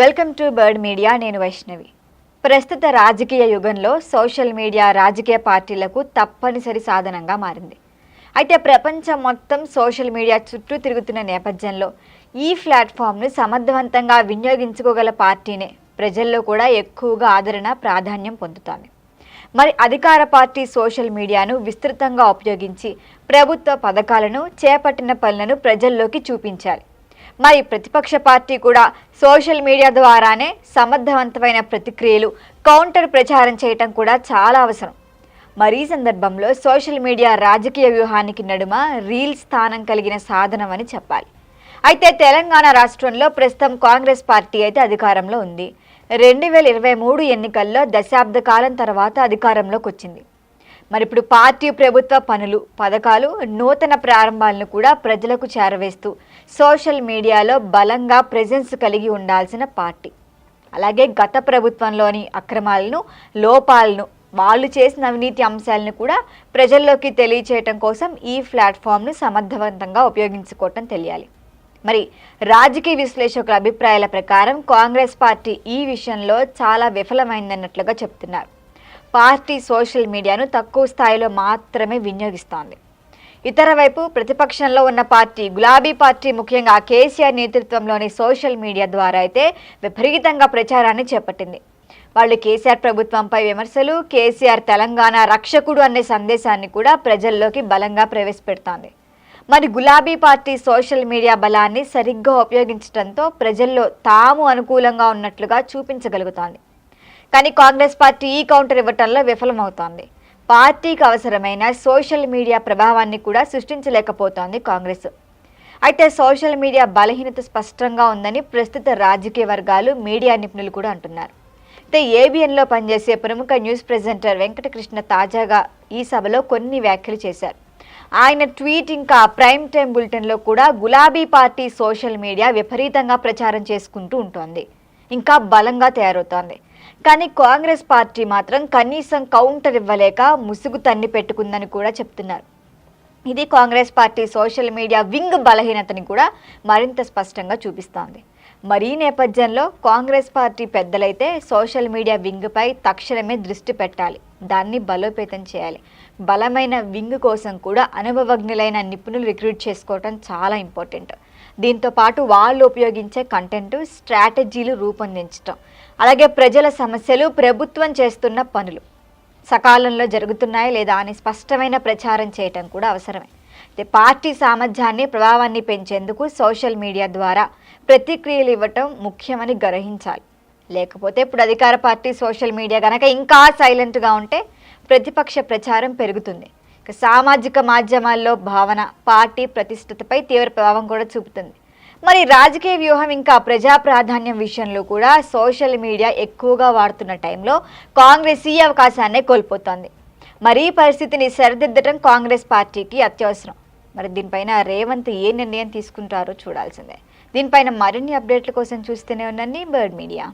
Welcome to bird media నేను వైష్ణవి. ప్రస్తుత రాజకీయ యుగంలో సోషల్ మీడియా రాజకీయ పార్టీలకు తప్పనిసరి సాధనంగా మారింది. అయితే ప్రపంచం మొత్తం సోషల్ మీడియా చుట్టూ తిరుగుతున్న నేపథ్యంలో ఈ ప్లాట్ఫామ్ను సమర్థవంతంగా వినియోగించుకోగల పార్టీనే ప్రజల్లో కూడా ఎక్కువగా ఆదరణ ప్రాధాన్యం పొందుతోంది. మరి అధికార పార్టీ సోషల్ మీడియాను విస్తృతంగా ఉపయోగించి ప్రభుత్వ పథకాలను చేపట్టిన పనులను ప్రజల్లోకి చూపించాలి. మరి ప్రతిపక్ష పార్టీ కూడా సోషల్ మీడియా ద్వారానే సమర్థవంతమైన ప్రతిక్రియలు కౌంటర్ ప్రచారం చేయటం కూడా చాలా అవసరం. మరి సందర్భంలో సోషల్ మీడియా రాజకీయ వ్యూహానికి నడుమ రీల్ స్థానం కలిగిన సాధనం అని చెప్పాలి. అయితే తెలంగాణ రాష్ట్రంలో ప్రస్తుతం కాంగ్రెస్ పార్టీ అయితే అధికారంలో ఉంది. రెండు వేల ఇరవై మూడు ఎన్నికల్లో దశాబ్ద కాలం తర్వాత అధికారంలోకి వచ్చింది. మరి ఇప్పుడు పార్టీ ప్రభుత్వ పనులు పథకాలు నూతన ప్రారంభాలను కూడా ప్రజలకు చేరవేస్తూ సోషల్ మీడియాలో బలంగా ప్రెజెన్స్ కలిగి ఉండాల్సిన పార్టీ. అలాగే గత ప్రభుత్వంలోని అక్రమాలను లోపాలను వాళ్ళు చేసిన అవినీతి అంశాలను కూడా ప్రజల్లోకి తెలియచేయటం కోసం ఈ ప్లాట్ఫామ్ను సమర్థవంతంగా ఉపయోగించుకోవటం తెలియాలి. మరి రాజకీయ విశ్లేషకుల అభిప్రాయాల ప్రకారం కాంగ్రెస్ పార్టీ ఈ విషయంలో చాలా విఫలమైందన్నట్లుగా చెప్తున్నారు. పార్టీ సోషల్ మీడియాను తక్కువ స్థాయిలో మాత్రమే వినియోగిస్తోంది. ఇతర వైపు ప్రతిపక్షంలో ఉన్న పార్టీ గులాబీ పార్టీ ముఖ్యంగా కేసీఆర్ నేతృత్వంలోని సోషల్ మీడియా ద్వారా అయితే విపరీతంగా ప్రచారాన్ని చేపట్టింది. వాళ్ళు కేసీఆర్ ప్రభుత్వంపై విమర్శలు కేసీఆర్ తెలంగాణ రక్షకుడు అనే సందేశాన్ని కూడా ప్రజల్లోకి బలంగా ప్రవేశపెడుతోంది. మరి గులాబీ పార్టీ సోషల్ మీడియా బలాన్ని సరిగ్గా ఉపయోగించడంతో ప్రజల్లో తాము అనుకూలంగా ఉన్నట్లుగా చూపించగలుగుతోంది. కానీ కాంగ్రెస్ పార్టీ ఈ కౌంటర్ ఇవ్వటంలో విఫలమవుతోంది. పార్టీకి అవసరమైన సోషల్ మీడియా ప్రభావాన్ని కూడా సృష్టించలేకపోతోంది కాంగ్రెస్. అయితే సోషల్ మీడియా బలహీనత స్పష్టంగా ఉందని ప్రస్తుత రాజకీయ వర్గాలు మీడియా నిపుణులు కూడా అంటున్నారు. అయితే ఏబిఎన్లో పనిచేసే ప్రముఖ న్యూస్ ప్రెజెంటర్ వెంకటకృష్ణ తాజాగా ఈ సభలో కొన్ని వ్యాఖ్యలు చేశారు. ఆయన ట్వీట్ ఇంకా ప్రైమ్ టైం బులెటిన్లో కూడా గులాబీ పార్టీ సోషల్ మీడియా విపరీతంగా ప్రచారం చేసుకుంటూ ఉంటుంది. ఇంకా బలంగా తయారవుతోంది. కానీ కాంగ్రెస్ పార్టీ మాత్రం కనీసం కౌంటర్ ఇవ్వలేక ముసుగు తన్ని పెట్టుకుందని కూడా చెప్తున్నారు. ఇది Congress party social media wing బలహీనతని కూడా మరింత స్పష్టంగా చూపిస్తోంది. మరీ నేపథ్యంలో కాంగ్రెస్ పార్టీ పెద్దలైతే సోషల్ మీడియా వింగ్పై తక్షణమే దృష్టి పెట్టాలి. దాన్ని బలోపేతం చేయాలి. బలమైన వింగ్ కోసం కూడా అనుభవజ్ఞులైన నిపుణులు రిక్రూట్ చేసుకోవటం చాలా ఇంపార్టెంట్. దీంతో పాటు వాళ్ళు ఉపయోగించే కంటెంట్ స్ట్రాటజీలు రూపొందించటం. అలాగే ప్రజల సమస్యలు ప్రభుత్వం చేస్తున్న పనులు. సకాలంలో జరుగుతున్నాయి లేదా అని స్పష్టమైన ప్రచారం చేయటం కూడా అవసరమే. అయితే పార్టీ సామర్థ్యాన్ని ప్రభావాన్ని పెంచేందుకు సోషల్ మీడియా ద్వారా ప్రతిక్రియలు ఇవ్వటం ముఖ్యమని గ్రహించాలి. లేకపోతే ఇప్పుడు అధికార పార్టీ సోషల్ మీడియా కనుక ఇంకా సైలెంట్గా ఉంటే ప్రతిపక్ష ప్రచారం పెరుగుతుంది. సామాజిక మాధ్యమాల్లో భావన పార్టీ ప్రతిష్టతపై తీవ్ర ప్రభావం కూడా చూపుతుంది. మరి రాజకీయ వ్యూహం ఇంకా ప్రజా ప్రాధాన్యం విషయంలో కూడా సోషల్ మీడియా ఎక్కువగా వాడుతున్న టైంలో కాంగ్రెస్ ఈ అవకాశాన్నే కోల్పోతోంది. మరి ఈ పరిస్థితిని సరిదిద్దటం కాంగ్రెస్ పార్టీకి అత్యవసరం. మరి దీనిపైన రేవంత్ ఏ నిర్ణయం తీసుకుంటారో చూడాల్సిందే. దీనిపైన మరిన్ని అప్డేట్ల కోసం చూస్తూనే ఉండండి బర్డ్ మీడియా.